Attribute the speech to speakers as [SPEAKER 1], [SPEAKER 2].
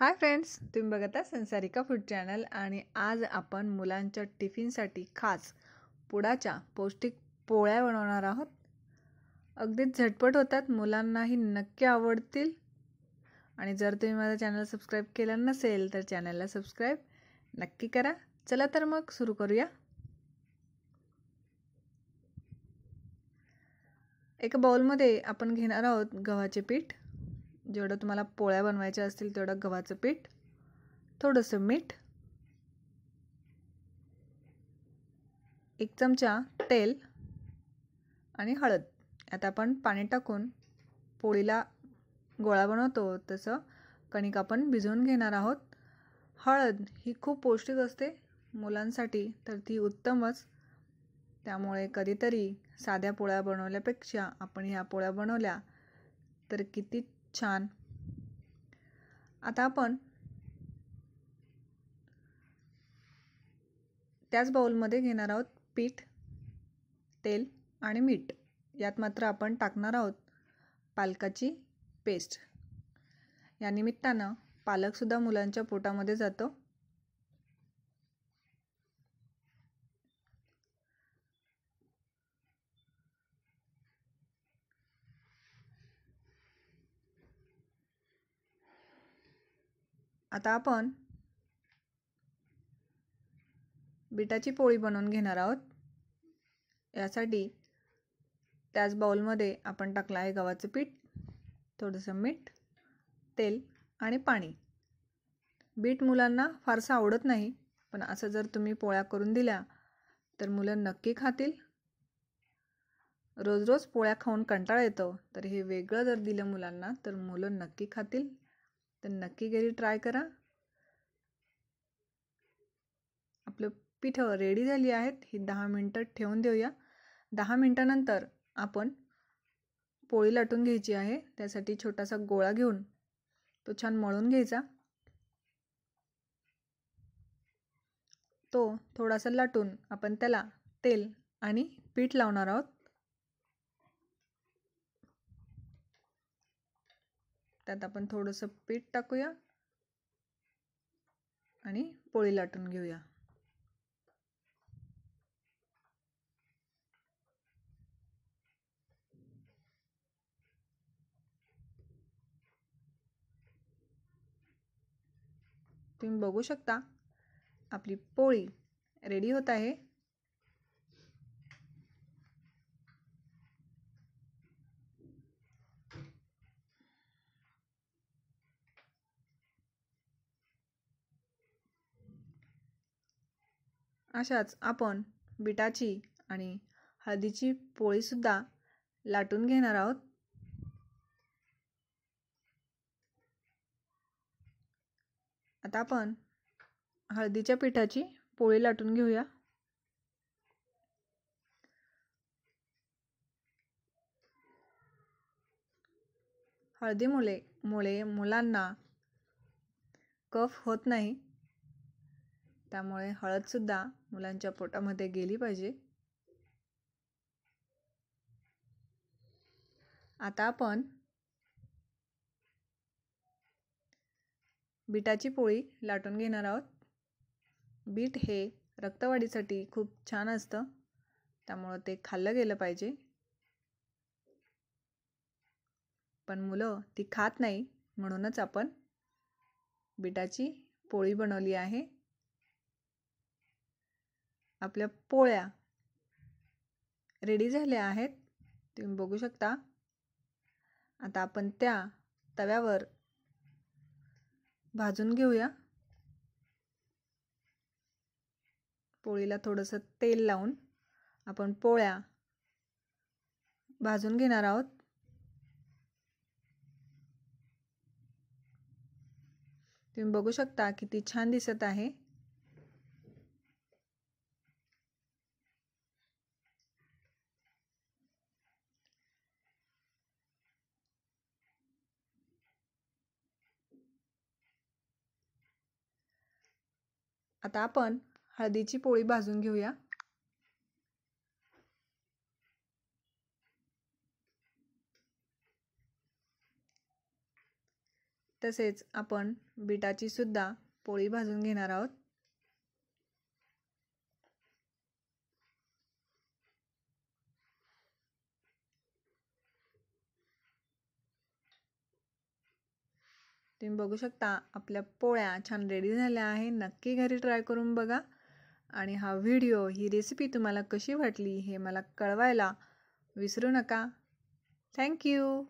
[SPEAKER 1] Hi friends तुम्ही बघत आहात संसारिका फूड चॅनल आणि आज आपण मुलांच्या टिफिनसाठी खास पुडाच्या पौष्टिक पोळ्या बनवणार आहोत. अगदीच झटपट होतात मुलांनाही नक्की आवडतील. आणि जर तुम्ही माझा चॅनल सबस्क्राईब केला नसेल तर चॅनलला सबस्क्राईब नक्की करा. चला तर मग सुरू करूया. एका बाउलमध्ये आपण घेणार आहोत गव्हाचे पीठ. जेवढं तुम्हाला पोळ्या बनवायच्या असतील तेवढं गव्हाचं पीठ थोडंसं मीठ एक चमचा तेल आणि हळद. आता आपण पाणी टाकून पोळीला गोळा बनवतो. तसं कणिक आपण भिजवून घेणार आहोत. हळद ही खूप पौष्टिक असते मुलांसाठी तर ती उत्तमच. त्यामुळे कधीतरी साध्या पोळ्या बनवल्यापेक्षा आपण ह्या पोळ्या बनवल्या तर किती छान. आता आपण त्याच बाउलमध्ये घेणार आहोत पीठ तेल आणि मीठ. यात मात्र आपण टाकणार आहोत पालकाची पेस्ट. या निमित्तानं पालकसुद्धा मुलांच्या पोटामध्ये जातो. आता आपण बिटाची पोळी बनवून घेणार आहोत. यासाठी त्याच बाउलमध्ये आपण टाकलं आहे गव्हाचं पीठ थोडंसं मीठ तेल आणि पाणी. बीट मुलांना फारसं आवडत नाही पण असं जर तुम्ही पोळ्या करून दिल्या तर मुलं नक्की खातील. रोज रोज पोळ्या खाऊन कंटाळा येतो तर हे वेगळं जर दिलं मुलांना तर मुलं नक्की खातील. तर नक्की घरी ट्राय करा. आपलं पिठं रेडी झाली आहेत. ही दहा मिनटं ठेवून देऊया. दहा मिनटानंतर आपण पोळी लाटून घ्यायची आहे. त्यासाठी छोटासा गोळा घेऊन तो छान मळून घ्यायचा. तो थोडासा लाटून आपण त्याला तेल आणि पीठ लावणार आहोत. त्यात आपण थोडंसं पीठ टाकूया आणि पोळी लाटून घेऊया. तुम्ही बघू शकता आपली पोळी रेडी होत आहे. अशाच आपण बिटाची आणि हळदीची पोळीसुद्धा लाटून घेणार आहोत. आता आपण हळदीच्या पिठाची पोळी लाटून घेऊया. हळदीमुळे मुळे मुलांना कफ होत नाही. त्यामुळे हळदसुद्धा मुलांच्या पोटामध्ये गेली पाहिजे. आता आपण बीटाची पोळी लाटून घेणार आहोत. बीट हे रक्तवाढीसाठी खूप छान असतं. त्यामुळं ते खाल्लं गेलं पाहिजे. पण मुलं ती खात नाही म्हणूनच आपण बिटाची पोळी बनवली आहे. आपल्या पोळ्या रेडी झाल्या आहेत. तुम्ही बघू शकता. आता आपण त्या तव्यावर भाजून घेऊया. पोळीला थोडंसं तेल लावून आपण पोळ्या भाजून घेणार आहोत. तुम्ही बघू शकता किती छान दिसत आहे. आता आपण हळदीची पोळी भाजून घेऊया. तसेच आपण बिटाची सुद्धा पोळी भाजून घेणार आहोत. तुम्ही बघू शकता आपल्या पोळ्या छान रेडी झाल्या आहे नक्की घरी ट्राय करून बघा. आणि हा व्हिडिओ ही रेसिपी तुम्हाला कशी वाटली हे मला कळवायला विसरू नका. थँक्यू